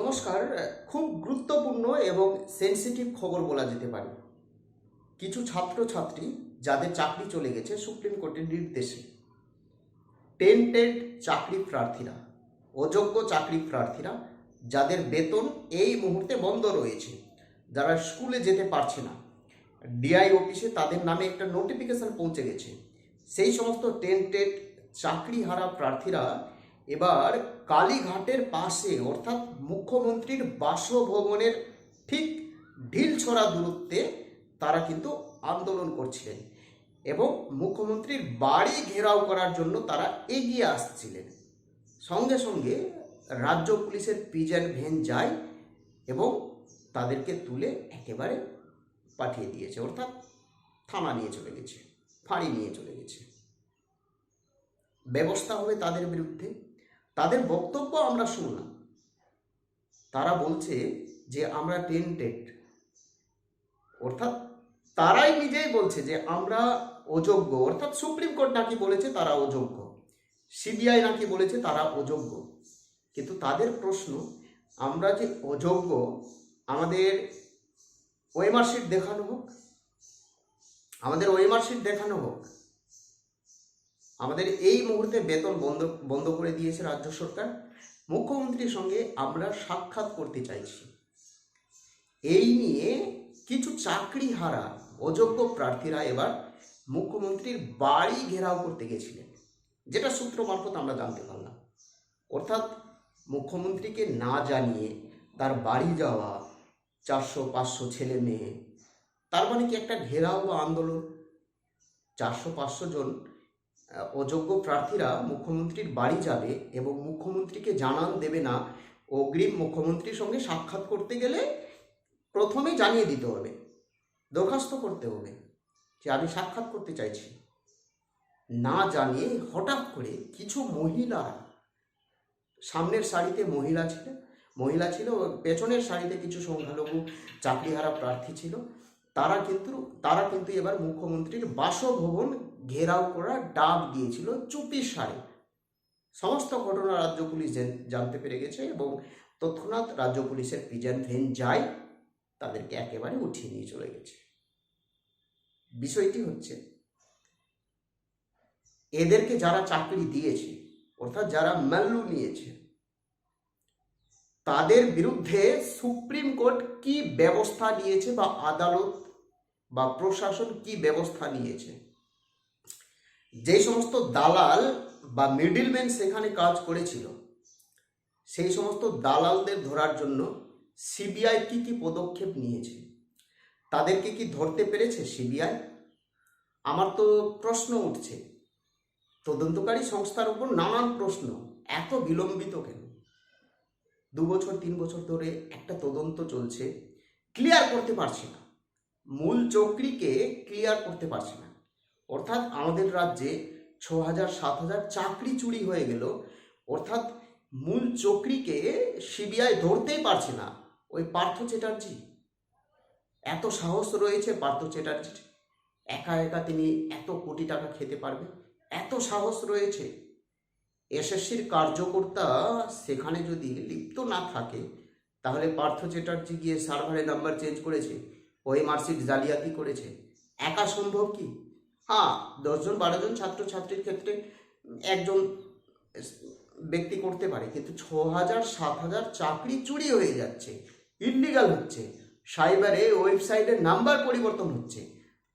নমস্কার, খুব গুরুত্বপূর্ণ এবং সেনসিটিভ খবর বলা যেতে পারে। কিছু ছাত্রছাত্রী যাদের চাকরি চলে গেছে সুপ্রিম কোর্টের নির্দেশে। টেন্টেড চাকরি প্রার্থীরা, অযোগ্য চাকরি প্রার্থীরা যাদের বেতন এই মুহূর্তে বন্ধ রয়েছে, যারা স্কুলে যেতে পারছে না। ডিআই অফিসে তাদের নামে একটা নোটিফিকেশন পৌঁছে গেছে। সেই সমস্ত টেন্টেড চাকরিহারা প্রার্থীরা এবার কালীঘাটের পাশে, অর্থাৎ মুখ্যমন্ত্রীর বাসভবনের ঠিক ঢিল ঢিলছড়া দূরত্বে তারা কিন্তু আন্দোলন করছিলেন এবং মুখ্যমন্ত্রীর বাড়ি ঘেরাও করার জন্য তারা এগিয়ে আসছিলেন। সঙ্গে সঙ্গে রাজ্য পুলিশের পিজন ভ্যান যায় এবং তাদেরকে তুলে একেবারে পাঠিয়ে দিয়েছে, অর্থাৎ থানা নিয়ে চলে গেছে, ফাঁড়ি নিয়ে চলে গেছে। ব্যবস্থা হবে তাদের বিরুদ্ধে? তাদের বক্তব্য আমরা শুনলাম। তারা বলছে যে আমরা টেন্টেড অর্থাৎ তারাই নিজেই বলছে যে আমরা অযোগ্য। অর্থাৎ সুপ্রিম কোর্ট নাকি বলেছে তারা অযোগ্য। সিবিআই নাকি বলেছে তারা অযোগ্য। কিন্তু তাদের প্রশ্ন, আমরা যে অযোগ্য, আমাদের ওয়েমার শিট দেখানো হোক। আমাদের ওয়েমার শিট দেখানো হোক। আমাদের এই মুহূর্তে বেতন বন্ধ বন্ধ করে দিয়েছে রাজ্য সরকার। মুখ্যমন্ত্রীর সঙ্গে আমরা সাক্ষাৎ করতে চাইছি। এই নিয়ে কিছু চাকরি হারা, অযোগ্য প্রার্থীরা এবার মুখ্যমন্ত্রীর বাড়ি ঘেরাও করতে গেছিলেন, যেটা সূত্র মারফত আমরা জানতে পারলাম। অর্থাৎ মুখ্যমন্ত্রীকে না জানিয়ে তার বাড়ি যাওয়া, চারশো, পাঁচশো ছেলে মেয়ে, তার মানে কি একটা ঘেরাও বা আন্দোলন? চারশো, পাঁচশো জন অযোগ্য প্রার্থীরা মুখ্যমন্ত্রীর বাড়ি যাবে এবং মুখ্যমন্ত্রীকে জানান দেবে না। অগ্রিম মুখ্যমন্ত্রীর সঙ্গে সাক্ষাৎ করতে গেলে প্রথমে জানিয়ে দিতে হবে, দরখাস্ত করতে হবে যে আমি সাক্ষাৎ করতে চাইছি। না জানিয়ে হঠাৎ করে কিছু মহিলা, সামনের সারিতে মহিলা ছিল মহিলা ছিল, পেছনের সারিতে কিছু সংখ্যালঘু চাকরিহারা প্রার্থী ছিল। তারা কিন্তু তারা কিন্তু এবার মুখ্যমন্ত্রীর বাসভবন ঘেরাও করা ডাক দিয়েছিল চুপি সারে। সমস্ত ঘটনা রাজ্য পুলিশ জানতে পেরে গেছে এবং তৎক্ষণাৎ রাজ্য পুলিশের পিজন ভ্যান যায় তাদেরকে একেবারে উঠিয়ে নিয়ে চলে গেছে। বিষয়টি হচ্ছে, এদেরকে যারা চাকরি দিয়েছে, অর্থাৎ যারা মাল্লু নিয়েছে তাদের বিরুদ্ধে সুপ্রিম কোর্ট কি ব্যবস্থা নিয়েছে বা আদালত বা প্রশাসন কি ব্যবস্থা নিয়েছে? যে সমস্ত দালাল বা মিডিলম্যান সেখানে কাজ করেছিল, সেই সমস্ত দালালদের ধরার জন্য সিবিআই কি কি পদক্ষেপ নিয়েছে? তাদেরকে কি ধরতে পেরেছে সিবিআই? আমার তো প্রশ্ন উঠছে। তদন্তকারী সংস্থার উপর নানান প্রশ্ন, এত বিলম্বিত কেন? দু বছর, তিন বছর ধরে একটা তদন্ত চলছে ক্লিয়ার করতে পারছে না। মূল চক্রীকে ক্লিয়ার করতে পারছে না। অর্থাৎ আমাদের রাজ্যে ছ হাজার, সাত হাজার চাকরি চুরি হয়ে গেল। অর্থাৎ মূল চক্রীকে সিবিআই ধরতেই পারছে না। ওই পার্থ চ্যাটার্জি। এত সাহস রয়েছে পার্থ চ্যাটার্জির। একা একা তিনি এত কোটি টাকা খেতে পারবে। এত সাহস রয়েছে। এসএসসির কার্যকর্তা সেখানে যদি লিপ্ত না থাকে, তাহলে পার্থ চ্যাটার্জি গিয়ে সার্ভারে নাম্বার চেঞ্জ করেছে ওই মার্কশিট জালিয়াতি করেছে। একা সম্ভব কি? হ্যাঁ দশজন বারো জন ছাত্রছাত্রীর ক্ষেত্রে একজন ব্যক্তি করতে পারে, কিন্তু ছ হাজার সাত হাজার চাকরি চুরি হয়ে যাচ্ছে ইলিগাল হচ্ছে। সাইবারে ওয়েবসাইটের নাম্বার পরিবর্তন হচ্ছে।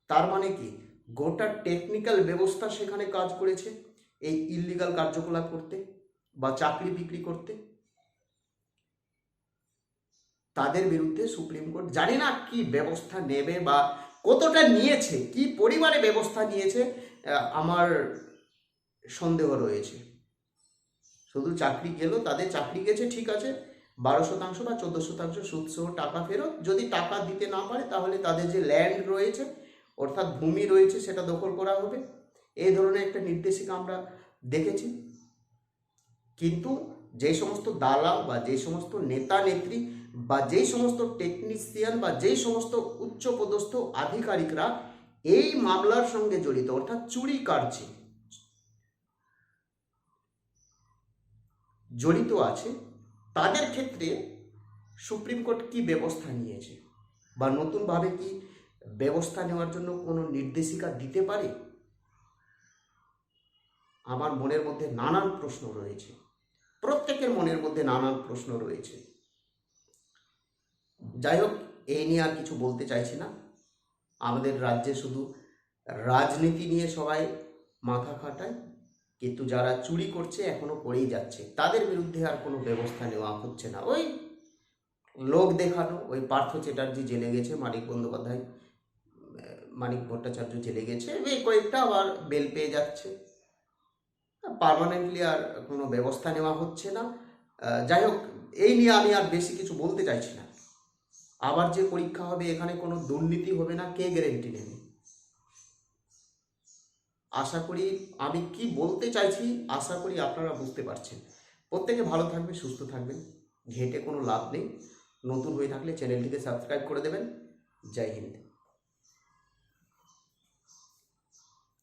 তার মানে কি? গোটা টেকনিক্যাল ব্যবস্থা সেখানে কাজ করেছে। এই ইলিগাল কার্যকলাপ করতে বা চাকরি বিক্রি করতে তাদের বিরুদ্ধে সুপ্রিম কোর্ট জানি না কি ব্যবস্থা নেবে বা কতটা নিয়েছে, কি পরিমাণে ব্যবস্থা নিয়েছে আমার সন্দেহ রয়েছে। শুধু চাকরি গেল, তাদের চাকরি গেছে, ঠিক আছে। বারো শতাংশ বা চোদ্দ শতাংশ সুদসহ টাকা ফেরত। যদি টাকা দিতে না পারে, তাহলে তাদের যে ল্যান্ড রয়েছে, অর্থাৎ ভূমি রয়েছে, সেটা দখল করা হবে। এই ধরনের একটা নির্দেশিকা আমরা দেখেছি। কিন্তু যে সমস্ত দালাল বা যে সমস্ত নেতা নেত্রী বা যেই সমস্ত টেকনিশিয়ান বা যেই সমস্ত উচ্চপদস্থ আধিকারিকরা এই মামলার সঙ্গে জড়িত, অর্থাৎ চুরি কার্যে জড়িত আছে, তাদের ক্ষেত্রে সুপ্রিম কোর্ট কি ব্যবস্থা নিয়েছে? বা নতুনভাবে কি ব্যবস্থা নেওয়ার জন্য কোনো নির্দেশিকা দিতে পারে? আমার মনের মধ্যে নানান প্রশ্ন রয়েছে। প্রত্যেকের মনের মধ্যে নানান প্রশ্ন রয়েছে। যাই হোক এই নিয়ে আর কিছু বলতে চাইছি না। আমাদের রাজ্যে শুধু রাজনীতি নিয়ে সবাই মাথা খাটায়, কিন্তু যারা চুরি করছে, এখনও করেই যাচ্ছে। তাদের বিরুদ্ধে আর কোনো ব্যবস্থা নেওয়া হচ্ছে না। ওই লোক দেখানো, ওই পার্থ চ্যাটার্জি জেলে গেছে, মানিক বন্দ্যোপাধ্যায় মানিক ভট্টাচার্য জেলে গেছে, এই কয়েকটা আবার বেল পেয়ে যাচ্ছে। পার্মানেন্টলি আর কোনো ব্যবস্থা নেওয়া হচ্ছে না। যাই হোক, এই নিয়ে আমি আর বেশি কিছু বলতে চাইছি না। আবার যে পরীক্ষা হবে, এখানে কোনো দুর্নীতি হবে না, কে গ্যারেন্টি নেবে? আশা করি আমি কি বলতে চাইছি, আশা করি আপনারা বুঝতে পারছেন। প্রত্যেকে ভালো থাকবে সুস্থ থাকবেন, ঘেটে কোনো লাভ নেই। নতুন হয়ে থাকলে চ্যানেলটিকে সাবস্ক্রাইব করে দেবেন। জয় হিন্দ।